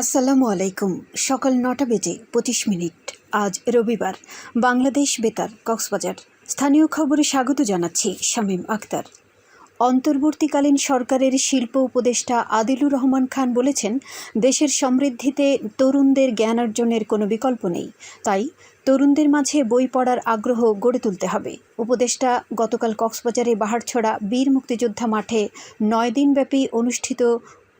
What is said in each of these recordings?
আসসালামু আলাইকুম। সকাল নটা বেজে পঁচিশ মিনিট। আজ রবিবার। বাংলাদেশ বেতার, কক্সবাজার। স্থানীয় খবরে স্বাগত জানাচ্ছি শামীম আক্তার অন্তর্বর্তীকালীন সরকারের শিল্প উপদেষ্টা আদিলুর রহমান খান বলেছেন, দেশের সমৃদ্ধিতে তরুণদের জ্ঞান অর্জনের কোনো বিকল্প নেই। তাই তরুণদের মাঝে বই পড়ার আগ্রহ গড়ে তুলতে হবে। উপদেষ্টা গতকাল কক্সবাজারে বাহারছড়া বীর মুক্তিযোদ্ধা মাঠে নয় দিনব্যাপী অনুষ্ঠিত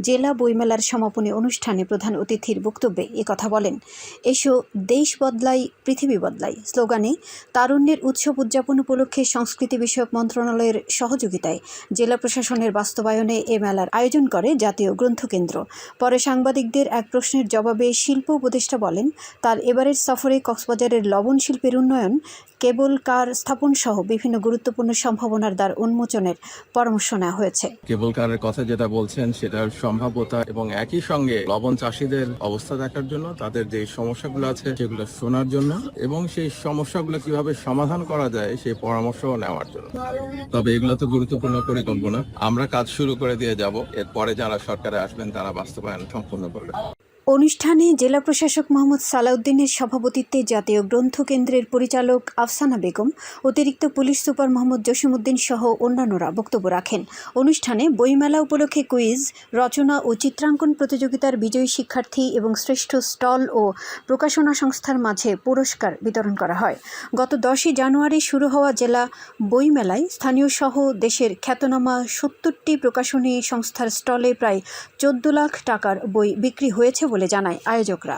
জেলা বইমেলার সমাপনী অনুষ্ঠানে প্রধান অতিথির বক্তব্যে কথা বলেন। এসো, দেশ বদলাই, পৃথিবী বদলাই স্লোগানে, তারুণ্যের উৎসব উদযাপন উপলক্ষে সংস্কৃতি বিষয়ক মন্ত্রণালয়ের সহযোগিতায় জেলা প্রশাসনের বাস্তবায়নে এ মেলার আয়োজন করে জাতীয় গ্রন্থকেন্দ্র। পরে সাংবাদিকদের এক প্রশ্নের জবাবে শিল্প উপদেষ্টা বলেন, তার এবারের সফরে কক্সবাজারের লবণ শিল্পের উন্নয়ন, কেবল কার স্থাপন সহ বিভিন্ন গুরুত্বপূর্ণ সম্ভাবনার দ্বার উন্মোচনের পরামর্শ নেওয়া হয়েছে। কেবল কারের কথা যেটা বলছেন, সেটার সম্ভাব্যতা এবং একই সঙ্গে লবণ চাষীদের অবস্থা দেখার জন্য তাদের যে সমস্যাগুলো আছে সেগুলো শোনার জন্য এবং সেই সমস্যাগুলো কীভাবে সমাধান করা যায় সেই পরামর্শ নেওয়ার জন্য। তবে এগুলো তো গুরুত্বপূর্ণ পরিকল্পনা। আমরা কাজ শুরু করে দিয়ে যাব। এরপরে যারা সরকারে আসবেন তারা বাস্তবায়ন সম্পূর্ণ করবে অনুষ্ঠানে জেলা প্রশাসক মোহাম্মদ সালাউদ্দিনের সভাপতিত্বে জাতীয় গ্রন্থ কেন্দ্রের পরিচালক আফসানা বেগম, অতিরিক্ত পুলিশ সুপার মোহাম্মদ জসিমউদ্দিন সহ অন্যান্যরা বক্তব্য রাখেন। অনুষ্ঠানে বইমেলা উপলক্ষে কুইজ, রচনা ও চিত্রাঙ্কন প্রতিযোগিতার বিজয়ী শিক্ষার্থী এবং শ্রেষ্ঠ স্টল ও প্রকাশনা সংস্থার মাঝে পুরস্কার বিতরণ করা হয়। গত দশই জানুয়ারি শুরু হওয়া জেলা বইমেলায় স্থানীয় সহ দেশের খ্যাতনামা সত্তরটি প্রকাশনী সংস্থার স্টলে প্রায় চোদ্দ লাখ টাকার বই বিক্রি হয়েছে বলে জানায় আয়োজকরা।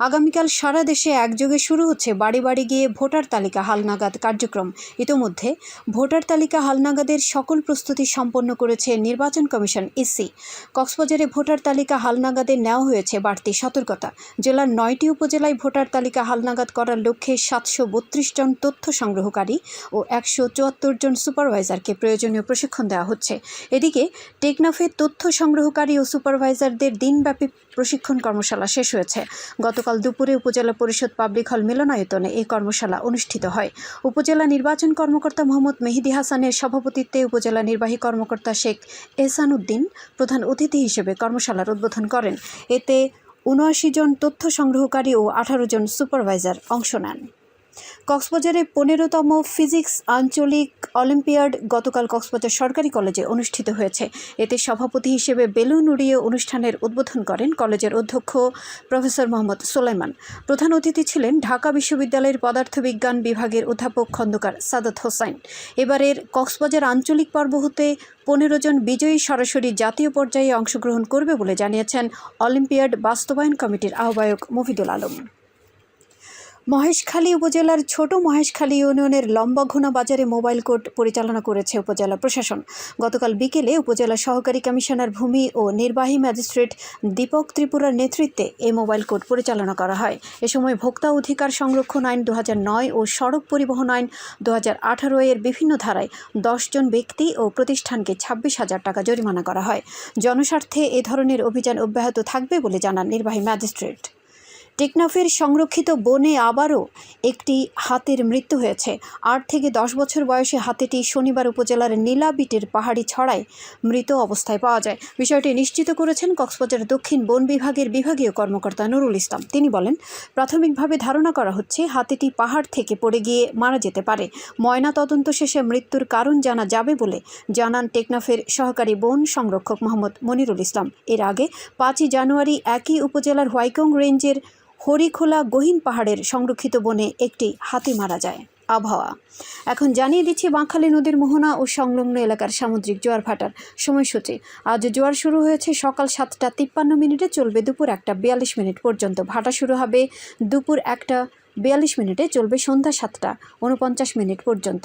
আগামীকাল সারা দেশে একযোগে শুরু হচ্ছে বাড়ি বাড়ি গিয়ে ভোটার তালিকা হালনাগাদ কার্যক্রম। ইতোমধ্যে ভোটার তালিকা হালনাগাদের সকল প্রস্তুতি সম্পন্ন করেছে নির্বাচন কমিশন ইসি। কক্সবাজারে ভোটার তালিকা হালনাগাদে নেওয়া হয়েছে বাড়তি সতর্কতা। জেলার নয়টি উপজেলায় ভোটার তালিকা হালনাগাদ করার লক্ষ্যে সাতশো বত্রিশ জন তথ্য সংগ্রহকারী ও একশো চুয়াত্তর জন সুপারভাইজারকে প্রয়োজনীয় প্রশিক্ষণ দেওয়া হচ্ছে। এদিকে টেকনাফে তথ্য সংগ্রহকারী ও সুপারভাইজারদের দিনব্যাপী প্রশিক্ষণ কর্মশালা শেষ হয়েছে। গতকাল দুপুরে উপজেলা পরিষদ পাবলিক হল মিলনায়তনে এই কর্মশালা অনুষ্ঠিত হয়। উপজেলা নির্বাচন কর্মকর্তা মোহাম্মদ মেহিদি হাসানের সভাপতিত্বে উপজেলা নির্বাহী কর্মকর্তা শেখ এহসান উদ্দিন প্রধান অতিথি হিসেবে কর্মশালার উদ্বোধন করেন। এতে উনআশি জন তথ্য সংগ্রহকারী ও আঠারো জন সুপারভাইজার অংশ নেন। কক্সবাজারে পনেরোতম ফিজিক্স আঞ্চলিক অলিম্পিয়াড গতকাল কক্সবাজার সরকারি কলেজে অনুষ্ঠিত হয়েছে। এতে সভাপতি হিসেবে বেলুন উড়িয়ে অনুষ্ঠানের উদ্বোধন করেন কলেজের অধ্যক্ষ প্রফেসর মোহাম্মদ সোলাইমান। প্রধান অতিথি ছিলেন ঢাকা বিশ্ববিদ্যালয়ের পদার্থবিজ্ঞান বিভাগের অধ্যাপক খন্দকার সাদাত হোসাইন। এবারের কক্সবাজার আঞ্চলিক পর্ব হতে পনেরো জন বিজয়ী সরাসরি জাতীয় পর্যায়ে অংশগ্রহণ করবে বলে জানিয়েছেন অলিম্পিয়াড বাস্তবায়ন কমিটির আহ্বায়ক মফিদুল আলম। মহেশখালী উপজেলার ছোট মহেশখালী ইউনিয়নের লম্বাঘোনা বাজারে মোবাইল কোর্ট পরিচালনা করেছে উপজেলা প্রশাসন। গতকাল বিকেলে উপজেলা সহকারী কমিশনার ভূমি ও নির্বাহী ম্যাজিস্ট্রেট দীপক ত্রিপুরার নেতৃত্বে এই মোবাইল কোর্ট পরিচালনা করা হয়। এ সময় ভোক্তা অধিকার সংরক্ষণ আইন দু ও সড়ক পরিবহন আইন দু হাজার আঠারো এর বিভিন্ন ধারায় দশজন ব্যক্তি ও প্রতিষ্ঠানকে ছাব্বিশ হাজার টাকা জরিমানা করা হয়। জনস্বার্থে এ ধরনের অভিযান অব্যাহত থাকবে বলে জানান নির্বাহী ম্যাজিস্ট্রেট। টেকনাফের সংরক্ষিত বনে আবারও একটি হাতির মৃত্যু হয়েছে। আট থেকে দশ বছর বয়সী হাতিটি শনিবার উপজেলার নীলাবিটের পাহাড়ি ছড়ায় মৃত অবস্থায় পাওয়া যায়। বিষয়টি নিশ্চিত করেছেন কক্সবাজার দক্ষিণ বন বিভাগের বিভাগীয় কর্মকর্তা নুরুল ইসলাম। তিনি বলেন, প্রাথমিকভাবে ধারণা করা হচ্ছে হাতিটি পাহাড় থেকে পড়ে গিয়ে মারা যেতে পারে। ময়না তদন্ত শেষে মৃত্যুর কারণ জানা যাবে বলে জানান টেকনাফের সহকারী বন সংরক্ষক মোহাম্মদ মনিরুল ইসলাম। এর আগে পাঁচই জানুয়ারি একই উপজেলার হোয়াইকং রেঞ্জের হরিখোলা গহীন পাহাড়ের সংরক্ষিত বনে একটি হাতি মারা যায়। আবহাওয়া। এখন জানিয়ে দিচ্ছি বাঁকখালী নদীর মোহনা ও সংলগ্ন এলাকার সামুদ্রিক জোয়ার ভাটার সময়সূচি। আজ জোয়ার শুরু হয়েছে সকাল সাতটা তিপ্পান্ন মিনিটে, চলবে দুপুর একটা বিয়াল্লিশ মিনিট পর্যন্ত। ভাটা শুরু হবে দুপুর একটা বিয়াল্লিশ মিনিটে, চলবে সন্ধ্যা সাতটা উনপঞ্চাশ মিনিট পর্যন্ত।